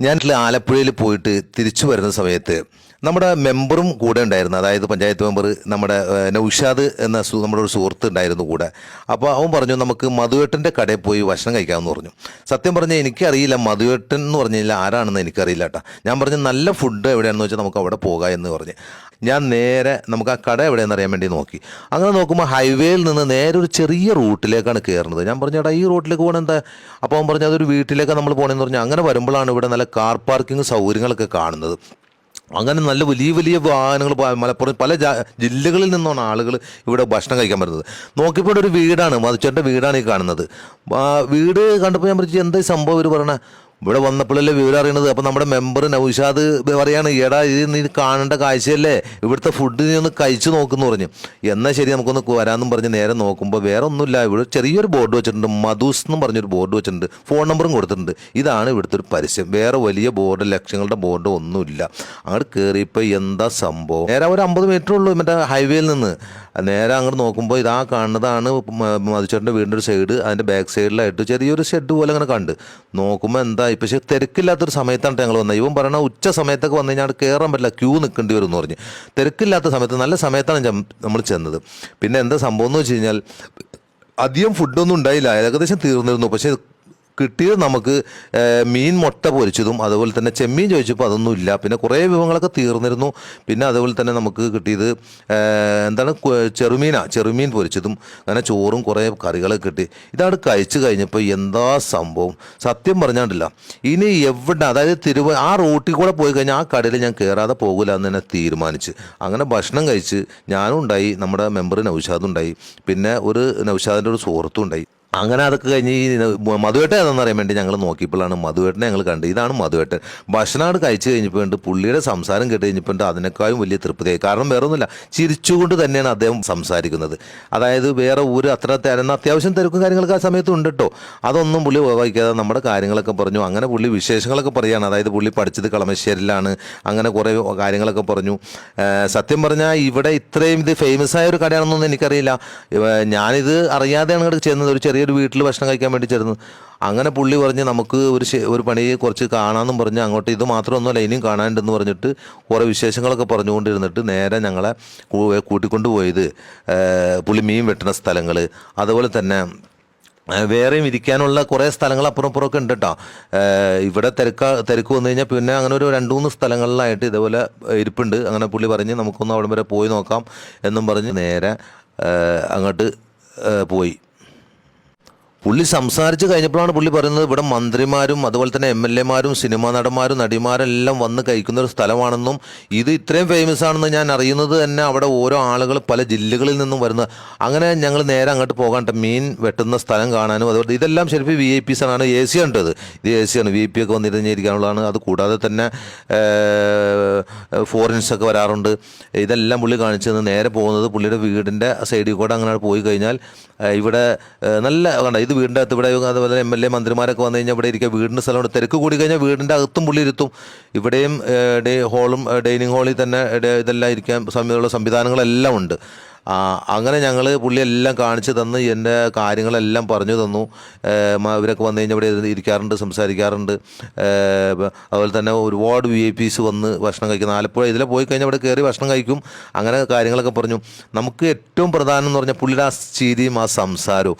ഞാൻ ആലപ്പുഴയിൽ പോയിട്ട് തിരിച്ചു വരുന്ന സമയത്ത് നമ്മുടെ മെമ്പറും കൂടെ ഉണ്ടായിരുന്നു. അതായത് പഞ്ചായത്ത് മെമ്പർ നമ്മുടെ നൌഷാദ് എന്ന നമ്മുടെ ഒരു സുഹൃത്ത് ഉണ്ടായിരുന്നു കൂടെ. അപ്പോൾ അവൻ പറഞ്ഞു നമുക്ക് മധുവേട്ടന്റെ കടയിൽ പോയി ഭക്ഷണം കഴിക്കാമെന്ന് പറഞ്ഞു. സത്യം പറഞ്ഞാൽ എനിക്കറിയില്ല മധുവേട്ടൻ എന്ന് പറഞ്ഞു കഴിഞ്ഞാൽ ആരാണെന്ന് എനിക്കറിയില്ല കേട്ടോ. ഞാൻ പറഞ്ഞു നല്ല ഫുഡ് എവിടെയാണെന്ന് വെച്ചാൽ നമുക്ക് അവിടെ പോകാം എന്ന് പറഞ്ഞ്. ഞാൻ നേരെ നമുക്ക് ആ കട എവിടെയെന്ന് അറിയാൻ വേണ്ടി നോക്കി. അങ്ങനെ നോക്കുമ്പോൾ ഹൈവേയിൽ നിന്ന് നേരെ ഒരു ചെറിയ റൂട്ടിലേക്കാണ് കയറുന്നത് ഞാൻ പറഞ്ഞു എടാ ഈ റൂട്ടിലേക്ക് പോകണം എന്താ? അപ്പോൾ അവൻ പറഞ്ഞു അതൊരു വീട്ടിലേക്ക് നമ്മൾ പോകണമെന്ന് പറഞ്ഞു. അങ്ങനെ വരുമ്പോഴാണ് ഇവിടെ നല്ല കാർ പാർക്കിംഗ് സൗകര്യങ്ങളൊക്കെ കാണുന്നത്. അങ്ങനെ നല്ല വലിയ വലിയ വാഹനങ്ങൾ മലപ്പുറം പല ജില്ലകളിൽ നിന്നാണ് ആളുകൾ ഇവിടെ ഭക്ഷണം കഴിക്കാൻ വരുന്നത്. നോക്കിയപ്പോൾ ഒരു വീടാണ് മധുച്ചേട്ടന്റെ വീടാണ് ഈ കാണുന്നത്. വീട് കണ്ടപ്പോൾ ഞാൻ പറഞ്ഞു എന്താ സംഭവം ഇവർ പറയണ? ഇവിടെ വന്നപ്പോഴല്ലേ വിവരം അറിയണത്? അപ്പം നമ്മുടെ മെമ്പർ നൗഷാദ് പറയാണ് ഏടാ ഇത് നീ കാണേണ്ട കാഴ്ചയല്ലേ? ഇവിടുത്തെ ഫുഡ് നീ ഒന്ന് കഴിച്ചു നോക്കുന്നു പറഞ്ഞു. എന്നാൽ ശരി നമുക്കൊന്ന് വരാമെന്നും പറഞ്ഞ് നേരെ നോക്കുമ്പോൾ വേറെ ഒന്നുമില്ല. ഇവിടെ ചെറിയൊരു ബോർഡ് വെച്ചിട്ടുണ്ട് മധുസ് എന്നും പറഞ്ഞൊരു ബോർഡ് വെച്ചിട്ടുണ്ട് ഫോൺ നമ്പറും കൊടുത്തിട്ടുണ്ട്. ഇതാണ് ഇവിടുത്തെ ഒരു പരസ്യം. വേറെ വലിയ ബോർഡ് ലക്ഷങ്ങളുടെ ബോർഡ് ഒന്നുമില്ല. അങ്ങോട്ട് കയറിയപ്പോൾ എന്താ സംഭവം? നേരെ ഒരു അമ്പത് മീറ്റർ ഉള്ളൂ മറ്റേ ഹൈവേയിൽ നിന്ന്. നേരെ അങ്ങോട്ട് നോക്കുമ്പോൾ ഇതാ കാണുന്നതാണ് മധുച്ചേട്ടന്റെ വീടിന്റെ ഒരു സൈഡ് അതിന്റെ ബാക്ക് സൈഡിലായിട്ട് ചെറിയൊരു ഷെഡ് പോലെ അങ്ങനെ കണ്ട്. നോക്കുമ്പോൾ എന്താ ഇപ്പം പക്ഷേ തിരക്കില്ലാത്തൊരു സമയത്താണ് ഞങ്ങൾ വന്നത്. ഇവൻ പറയണ ഉച്ച സമയത്തൊക്കെ വന്നു കഴിഞ്ഞാൽ കയറാൻ പറ്റില്ല ക്യൂ നിൽക്കേണ്ടി വരും എന്ന് പറഞ്ഞ്. തിരക്കില്ലാത്ത സമയത്ത് നല്ല സമയത്താണ് നമ്മൾ ചെന്നത്. പിന്നെ എന്താ സംഭവം എന്ന് വെച്ച് കഴിഞ്ഞാൽ അധികം ഫുഡൊന്നും ഉണ്ടായില്ല. ഏകദേശം തീർന്നിരുന്നു. പക്ഷേ കിട്ടിയത് നമുക്ക് മീൻ മുട്ട പൊരിച്ചതും അതുപോലെ തന്നെ ചെമ്മീൻ ചോദിച്ചപ്പോൾ അതൊന്നും ഇല്ല പിന്നെ കുറേ വിഭവങ്ങളൊക്കെ തീർന്നിരുന്നു. പിന്നെ അതുപോലെ തന്നെ നമുക്ക് കിട്ടിയത് എന്താണ് ചെറുമീനാ ചെറുമീൻ പൊരിച്ചതും അങ്ങനെ ചോറും കുറേ കറികളൊക്കെ കിട്ടി. ഇതാണ് കഴിച്ചു കഴിഞ്ഞപ്പോൾ എന്താ സംഭവം? സത്യം പറഞ്ഞാണ്ടില്ല. ഇനി എവിടെ അതായത് തിരുവ ആ റൂട്ടിൽ കൂടെ പോയി കഴിഞ്ഞാൽ ആ കടയിൽ ഞാൻ കയറാതെ പോകില്ല എന്ന് തന്നെ തീരുമാനിച്ച്. അങ്ങനെ ഭക്ഷണം കഴിച്ച് ഞാനും ഉണ്ടായി നമ്മുടെ മെമ്പർ നൗഷാദും ഉണ്ടായി. പിന്നെ ഒരു നൗഷാദിന്റെ ഒരു സുഹൃത്തും ഉണ്ടായി. അങ്ങനെ അതൊക്കെ കഴിഞ്ഞ് ഈ മധുവേട്ട ഏതാണെന്ന് അറിയാൻ വേണ്ടി ഞങ്ങൾ നോക്കിയപ്പോഴാണ് മധുവേട്ടനെ ഞങ്ങൾ കണ്ടത് ഇതാണ് മധുവേട്ടൻ. ഭക്ഷണമാണ് കഴിച്ചു കഴിഞ്ഞപ്പോൾ പുള്ളിയുടെ സംസാരം കേട്ട് കഴിഞ്ഞപ്പോൾ അതിനേക്കാളും വലിയ തൃപ്തിയായി. കാരണം വേറെ ഒന്നുമില്ല ചിരിച്ചുകൊണ്ട് തന്നെയാണ് അദ്ദേഹം സംസാരിക്കുന്നത്. അതായത് വേറെ ഒരു അത്ര തരുന്ന അത്യാവശ്യം തിരക്കും കാര്യങ്ങളൊക്കെ ആ സമയത്ത് ഉണ്ട് കേട്ടോ അതൊന്നും പുള്ളി വഹിക്കാതെ നമ്മുടെ കാര്യങ്ങളൊക്കെ പറഞ്ഞു. അങ്ങനെ പുള്ളി വിശേഷങ്ങളൊക്കെ പറയുകയാണ്. അതായത് പുള്ളി പഠിച്ചത് കളമശ്ശേരിയിലാണ്. അങ്ങനെ കുറേ കാര്യങ്ങളൊക്കെ പറഞ്ഞു. സത്യം പറഞ്ഞാൽ ഇവിടെ ഇത്രയും ഇത് ഫേമസ് ആയ ഒരു കടയാണെന്നൊന്നും എനിക്കറിയില്ല. ഞാനിത് അറിയാതെയാണ് ഇവിടെ ചെന്നത്. ഒരു ചെറിയൊരു വീട്ടിൽ ഭക്ഷണം കഴിക്കാൻ വേണ്ടി ചേർന്നു അങ്ങനെ പുള്ളി പറഞ്ഞ് നമുക്ക് ഒരു ഒരു പണി കുറച്ച് കാണാമെന്നും പറഞ്ഞ് അങ്ങോട്ട് ഇത് മാത്രമൊന്നുമല്ല ഇനിയും കാണാനുണ്ടെന്ന് പറഞ്ഞിട്ട് കുറേ വിശേഷങ്ങളൊക്കെ പറഞ്ഞുകൊണ്ടിരുന്നിട്ട് നേരെ ഞങ്ങളെ കൂട്ടിക്കൊണ്ട് പോയത് പുള്ളി മീൻ വെട്ടുന്ന സ്ഥലങ്ങൾ അതുപോലെ തന്നെ വേറെയും ഇരിക്കാനുള്ള കുറേ സ്ഥലങ്ങൾ അപ്പുറം അപ്പുറമൊക്കെ ഉണ്ട് കേട്ടോ ഇവിടെ തിരക്ക തിരക്ക് വന്നു കഴിഞ്ഞാൽ പിന്നെ അങ്ങനെ ഒരു രണ്ട് മൂന്ന് സ്ഥലങ്ങളിലായിട്ട് ഇതേപോലെ ഇരിപ്പുണ്ട്. അങ്ങനെ പുള്ളി പറഞ്ഞ് നമുക്കൊന്ന് അവിടം വരെ പോയി നോക്കാം എന്നും പറഞ്ഞ് നേരെ അങ്ങോട്ട് പോയി. പുള്ളി സംസാരിച്ച് കഴിഞ്ഞപ്പോഴാണ് പുള്ളി പറയുന്നത് ഇവിടെ മന്ത്രിമാരും അതുപോലെ തന്നെ എം എൽ എമാരും സിനിമാ നടന്മാരും നടിമാരെല്ലാം വന്ന് കഴിക്കുന്ന ഒരു സ്ഥലമാണെന്നും ഇത് ഇത്രയും ഫേമസ് ആണെന്ന് ഞാൻ അറിയുന്നത് തന്നെ അവിടെ ഓരോ ആളുകൾ പല ജില്ലകളിൽ നിന്നും വരുന്ന അങ്ങനെ ഞങ്ങൾ നേരെ അങ്ങോട്ട് പോകാൻ മീൻ വെട്ടുന്ന സ്ഥലം കാണാനും അതുപോലെ ഇതെല്ലാം ശരിക്കും വി ഐ പിസ് ആണ്. എ സി ആണ് ഇത് ഇത് എ സി ആണ്. വി ഐ പി ഒക്കെ വന്നിരുന്നിരിക്കാനുള്ളതാണ് അത് കൂടാതെ തന്നെ ഫോറിൻസ് ഒക്കെ വരാറുണ്ട്. ഇതെല്ലാം പുള്ളി കാണിച്ചു നേരെ പോകുന്നത് പുള്ളിയുടെ വീടിന്റെ സൈഡിൽ കൂടെ അങ്ങനെ പോയി കഴിഞ്ഞാൽ ഇവിടെ നല്ല കണ്ട ഇത് വീടിന്റെ അകത്ത് ഇവിടെ അതുപോലെ എം എൽ എ മന്ത്രിമാരൊക്കെ വന്നു കഴിഞ്ഞാൽ ഇവിടെ ഇരിക്കുക. വീടിന്റെ സ്ഥലമുണ്ട്. തിരക്ക് കൂടി കഴിഞ്ഞാൽ വീടിന്റെ അകത്തും പുള്ളി ഇരുത്തും. ഇവിടെയും ഹോളും ഡൈനിങ് ഹാളിൽ തന്നെ ഇതെല്ലാം ഇരിക്കാൻ സമയമുള്ള സംവിധാനങ്ങളെല്ലാം ഉണ്ട്. അങ്ങനെ ഞങ്ങൾ പുള്ളി എല്ലാം കാണിച്ചു തന്ന് എന്റെ കാര്യങ്ങളെല്ലാം പറഞ്ഞു തന്നു. അവരൊക്കെ വന്നു കഴിഞ്ഞാൽ ഇവിടെ ഇരിക്കാറുണ്ട് സംസാരിക്കാറുണ്ട്. അതുപോലെ തന്നെ ഒരുപാട് വി ഐ പീസ് വന്ന് ഭക്ഷണം കഴിക്കുന്ന ആലപ്പുഴ ഇതിലെ പോയി കഴിഞ്ഞാൽ ഇവിടെ കയറി ഭക്ഷണം കഴിക്കും. അങ്ങനെ കാര്യങ്ങളൊക്കെ പറഞ്ഞു. നമുക്ക് ഏറ്റവും പ്രധാനം എന്ന് പറഞ്ഞാൽ പുള്ളിയുടെ ആ ചിരിയും ആ സംസാരവും.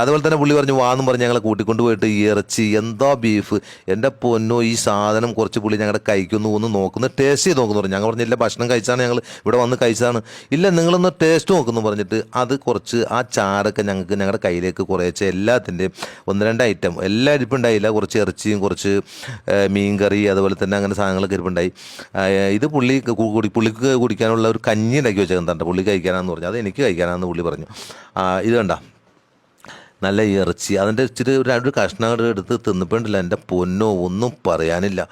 അതുപോലെ തന്നെ പുള്ളി പറഞ്ഞു വാന്നും പറഞ്ഞ് ഞങ്ങളെ കൂട്ടിക്കൊണ്ട് പോയിട്ട് ഇറച്ചി എന്തോ ബീഫ് എന്റെ പൊന്നോ ഈ സാധനം കുറച്ച് പുള്ളി ഞങ്ങളുടെ കഴിക്കുന്നു ഒന്ന് നോക്കുന്നു. ടേസ്റ്റ് ചെയ്ത് നോക്കുന്നു പറഞ്ഞു. ഞങ്ങൾ പറഞ്ഞില്ല ഭക്ഷണം കഴിച്ചാണ് ഞങ്ങൾ ഇവിടെ വന്ന് കഴിച്ചതാണ്. ഇല്ല നിങ്ങളൊന്ന് ടേസ്റ്റ് നോക്കുന്നു പറഞ്ഞിട്ട് അത് കുറച്ച് ആ ചാറൊക്കെ ഞങ്ങൾക്ക് ഞങ്ങളുടെ കയ്യിലേക്ക് കുറേശ്ശെ എല്ലാത്തിന്റെയും ഒന്ന് രണ്ട് ഐറ്റം എല്ലാ ഇരിപ്പുണ്ടായില്ല. കുറച്ച് ഇറച്ചിയും കുറച്ച് മീൻ കറി അതുപോലെ തന്നെ അങ്ങനെ സാധനങ്ങളൊക്കെ ഇരിപ്പുണ്ടായി. ഇത് പുള്ളി കുടി പുള്ളിക്ക് കുടിക്കാനുള്ള ഒരു കഞ്ഞി ഉണ്ടാക്കി വെച്ചേക്കുന്നുണ്ട് പുള്ളി കഴിക്കാനാന്ന് പറഞ്ഞു. അത് എനിക്ക് കഴിക്കാനാന്ന് പുള്ളി പറഞ്ഞു. ഇത് കണ്ട. നല്ല ഇറച്ചി. അതിന്റെ ഇച്ചിരി ഒരു കഷ്ണങ്ങൾ എടുത്ത് തിന്നിപ്പോണ്ടില്ല എന്റെ പൊന്നോ ഒന്നും പറയാനില്ല.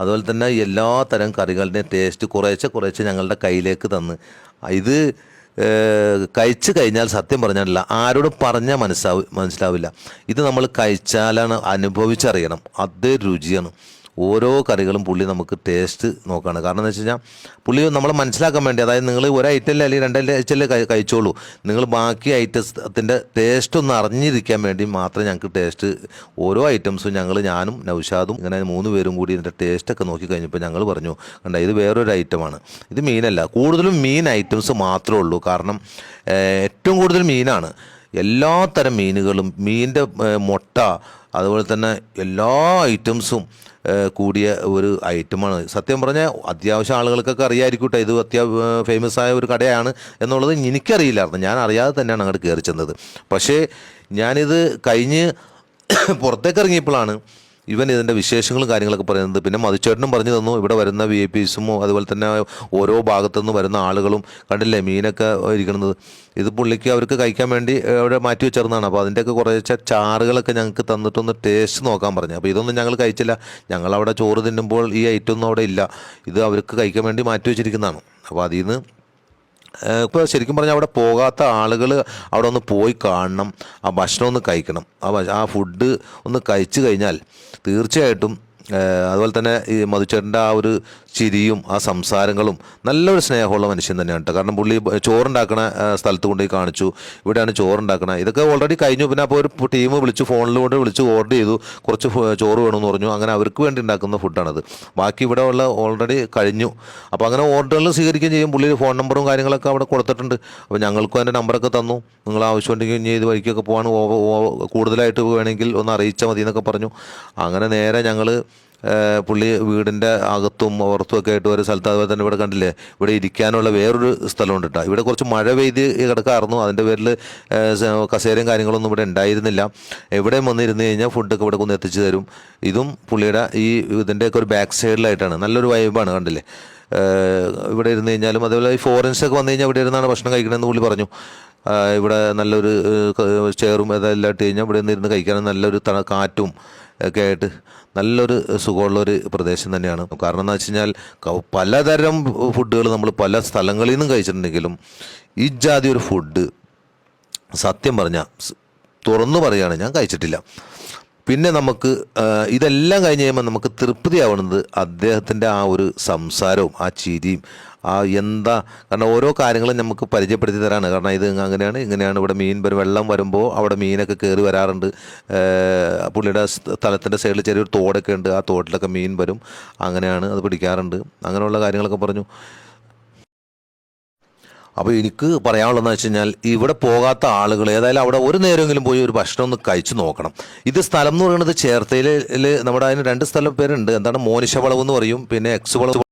അതുപോലെ തന്നെ എല്ലാ തരം കറികളുടെയും ടേസ്റ്റ് കുറേശ്ശെ കുറേശ്ശെ ഞങ്ങളുടെ കയ്യിലേക്ക് തന്ന്. ഇത് കഴിച്ചു കഴിഞ്ഞാൽ സത്യം പറഞ്ഞാലില്ല. ആരോടും പറഞ്ഞാൽ മനസ്സാവും മനസ്സിലാവില്ല. ഇത് നമ്മൾ കഴിച്ചാലാണ് അനുഭവിച്ചറിയണം. അത് രുചിയാണ്. ഓരോ കറികളും പുള്ളി നമുക്ക് ടേസ്റ്റ് നോക്കുകയാണ് കാരണം എന്ന് വെച്ച് കഴിഞ്ഞാൽ പുള്ളി നമ്മൾ മനസ്സിലാക്കാൻ വേണ്ടി അതായത് നിങ്ങൾ ഒരു ഐറ്റമല്ലേ അല്ലെങ്കിൽ രണ്ട് കഴി- കഴിച്ചോളൂ. നിങ്ങൾ ബാക്കി ഐറ്റത്തിന്റെ ടേസ്റ്റ് ഒന്ന് അറിഞ്ഞിരിക്കാൻ വേണ്ടി മാത്രം ഞങ്ങൾക്ക് ടേസ്റ്റ് ഓരോ ഐറ്റംസും ഞങ്ങൾ ഞാനും നൗഷാദും ഇങ്ങനെ മൂന്ന് പേരും കൂടി ഇതിന്റെ ടേസ്റ്റൊക്കെ നോക്കി കഴിഞ്ഞപ്പോൾ ഞങ്ങൾ പറഞ്ഞു കണ്ട ഇത് വേറൊരു ഐറ്റമാണ് ഇത് മീനല്ല കൂടുതലും മീൻ ഐറ്റംസ് മാത്രമേ ഉള്ളൂ. കാരണം ഏറ്റവും കൂടുതൽ മീനാണ്. എല്ലാ തരം മീനുകളും മീനിന്റെ മുട്ട അതുപോലെ തന്നെ എല്ലാ ഐറ്റംസും കൂടിയ ഒരു ഐറ്റമാണ്. സത്യം പറഞ്ഞാൽ അത്യാവശ്യം ആളുകൾക്കൊക്കെ അറിയാമായിരിക്കും കേട്ടോ ഇത് അത്യാ ഫേമസ് ആയ ഒരു കടയാണ് എന്നുള്ളത് എനിക്കറിയില്ലായിരുന്നു. ഞാൻ അറിയാതെ തന്നെയാണ് അങ്ങോട്ട് കയറി ചെന്നത്. പക്ഷേ ഞാനിത് കഴിഞ്ഞ് പുറത്തേക്ക് ഇറങ്ങിയപ്പോഴാണ് ഇവൻ ഇതിന്റെ വിശേഷങ്ങളും കാര്യങ്ങളൊക്കെ പറയുന്നത്. പിന്നെ മധുച്ചേട്ടനും പറഞ്ഞു തന്നു ഇവിടെ വരുന്ന വി ഐ പീസും അതുപോലെ തന്നെ ഓരോ ഭാഗത്തു നിന്ന് വരുന്ന ആളുകളും കണ്ടില്ലേ മീനൊക്കെ ഇരിക്കുന്നത്. ഇത് പുള്ളിക്ക് അവർക്ക് കഴിക്കാൻ വേണ്ടി അവിടെ മാറ്റി വെച്ചിരുന്നതാണ്. അപ്പോൾ അതിന്റെയൊക്കെ കുറേശ്ശെ ചാറുകളൊക്കെ ഞങ്ങൾക്ക് തന്നിട്ടൊന്ന് ടേസ്റ്റ് നോക്കാൻ പറഞ്ഞു. അപ്പോൾ ഇതൊന്നും ഞങ്ങൾ കഴിച്ചില്ല. ഞങ്ങളവിടെ ചോറ് തിന്നുമ്പോൾ ഈ ഐറ്റം ഒന്നും അവിടെ ഇല്ല. ഇത് അവർക്ക് കഴിക്കാൻ വേണ്ടി മാറ്റി വെച്ചിരിക്കുന്നതാണ്. അപ്പോൾ അതിൽ നിന്ന് ഇപ്പോൾ ശരിക്കും പറഞ്ഞാൽ അവിടെ പോകാത്ത ആളുകൾ അവിടെ ഒന്ന് പോയി കാണണം. ആ ഭക്ഷണം ഒന്ന് കഴിക്കണം. ആ ആ ഫുഡ് ഒന്ന് കഴിച്ചു കഴിഞ്ഞാൽ തീർച്ചയായിട്ടും അതുപോലെ തന്നെ ഈ മധുച്ചേട്ടന്റെ ആ ഒരു ചിരിയും ആ സംസാരങ്ങളും നല്ലൊരു സ്നേഹമുള്ള മനുഷ്യൻ തന്നെയാണ് കേട്ടോ. കാരണം പുള്ളി ചോറുണ്ടാക്കണ സ്ഥലത്ത് കൊണ്ടുപോയി കാണിച്ചു. ഇവിടെയാണ് ചോറുണ്ടാക്കണത് ഇതൊക്കെ ഓൾറെഡി കഴിഞ്ഞു. പിന്നെ അപ്പോൾ ഒരു ടീം വിളിച്ചു ഫോണിൽ കൊണ്ട് വിളിച്ച് ഓർഡർ ചെയ്തു. കുറച്ച് ചോറ് വേണമെന്ന് പറഞ്ഞു. അങ്ങനെ അവർക്ക് വേണ്ടി ഉണ്ടാക്കുന്ന ഫുഡാണത് ബാക്കി ഇവിടെ ഉള്ള ഓൾറെഡി കഴിഞ്ഞു. അപ്പോൾ അങ്ങനെ ഓർഡറുകൾ സ്വീകരിക്കുകയും ചെയ്യും. പുള്ളി ഫോൺ നമ്പറും കാര്യങ്ങളൊക്കെ അവിടെ കൊടുത്തിട്ടുണ്ട്. അപ്പോൾ ഞങ്ങൾക്കും അതിന്റെ നമ്പറൊക്കെ തന്നു. നിങ്ങൾ ആവശ്യമുണ്ടെങ്കിൽ ഇനി ഇത് വഴിക്കൊക്കെ പോകാൻ കൂടുതലായിട്ട് വേണമെങ്കിൽ ഒന്ന് അറിയിച്ചാൽ മതി എന്നൊക്കെ പറഞ്ഞു. അങ്ങനെ നേരെ ഞങ്ങൾ പുള്ളി വീടിന്റെ അകത്തും പുറത്തും ഒക്കെ ആയിട്ട് ഒരു സ്ഥലത്ത് അതുപോലെ തന്നെ ഇവിടെ കണ്ടില്ലേ? ഇവിടെ ഇരിക്കാനുള്ള വേറൊരു സ്ഥലമുണ്ട് കേട്ടോ ഇവിടെ കുറച്ച് മഴ പെയ്ത് കിടക്കാറുന്നു. അതിന്റെ പേരിൽ കസേരയും കാര്യങ്ങളൊന്നും ഇവിടെ ഉണ്ടായിരുന്നില്ല. എവിടെയും വന്നിരുന്ന് കഴിഞ്ഞാൽ ഫുഡൊക്കെ ഇവിടെ കൊണ്ട് എത്തിച്ചു തരും. ഇതും പുള്ളിയുടെ ഈ ഇതിന്റെയൊക്കെ ഒരു ബാക്ക് സൈഡിലായിട്ടാണ് നല്ലൊരു വൈബാണ് കണ്ടില്ലേ? ഇവിടെ ഇരുന്ന് കഴിഞ്ഞാലും അതേപോലെ ഈ ഫോറിൻസ് ഒക്കെ വന്നു കഴിഞ്ഞാൽ ഇവിടെ ഇരുന്നാണ് ഭക്ഷണം കഴിക്കണമെന്ന് പുള്ളി പറഞ്ഞു. ഇവിടെ നല്ലൊരു ചെയറും അതെല്ലാം ഇട്ട് കഴിഞ്ഞാൽ ഇവിടെ നിന്നിരുന്ന് കഴിക്കാൻ നല്ലൊരു തണ കാറ്റും ഒക്കെ ആയിട്ട് നല്ലൊരു സുഖമുള്ളൊരു പ്രദേശം തന്നെയാണ്. കാരണം എന്ന് വെച്ച് കഴിഞ്ഞാൽ പലതരം ഫുഡുകൾ നമ്മൾ പല സ്ഥലങ്ങളിൽ നിന്നും കഴിച്ചിട്ടുണ്ടെങ്കിലും ഈ ജാതി ഒരു ഫുഡ് സത്യം പറഞ്ഞാൽ തുറന്നു പറയുകയാണ് ഞാൻ കഴിച്ചിട്ടില്ല. പിന്നെ നമുക്ക് ഇതെല്ലാം കഴിഞ്ഞ് കഴിയുമ്പോൾ നമുക്ക് തൃപ്തിയാവുന്നത് അദ്ദേഹത്തിന്റെ ആ ഒരു സംസാരവും ആ ചിരിയും ആ എന്താ കാരണം ഓരോ കാര്യങ്ങളും നമുക്ക് പരിചയപ്പെടുത്തി തരാണ് കാരണം ഇത് അങ്ങനെയാണ് ഇങ്ങനെയാണ് ഇവിടെ മീൻ വരും വെള്ളം വരുമ്പോൾ അവിടെ മീനൊക്കെ കയറി വരാറുണ്ട്. പുള്ളിയുടെ സ്ഥലത്തിന്റെ സൈഡിൽ ചെറിയൊരു തോടൊക്കെ ഉണ്ട് ആ തോട്ടിലൊക്കെ മീൻ വരും അങ്ങനെയാണ് അത് പിടിക്കാറുണ്ട്. അങ്ങനെയുള്ള കാര്യങ്ങളൊക്കെ പറഞ്ഞു. അപ്പോൾ എനിക്ക് പറയാനുള്ളതെന്ന് വെച്ച് കഴിഞ്ഞാൽ ഇവിടെ പോകാത്ത ആളുകൾ ഏതായാലും അവിടെ ഒരു നേരമെങ്കിലും പോയി ഒരു ഭക്ഷണം ഒന്ന് കഴിച്ചു നോക്കണം. ഇത് സ്ഥലം എന്ന് പറയുന്നത് ചേർത്തയിൽ നമ്മുടെ അതിന് രണ്ട് സ്ഥലം പേരുണ്ട്. എന്താണ്? മോനിഷ വളവ് എന്ന് പറയും. പിന്നെ എക്സ് വളവ്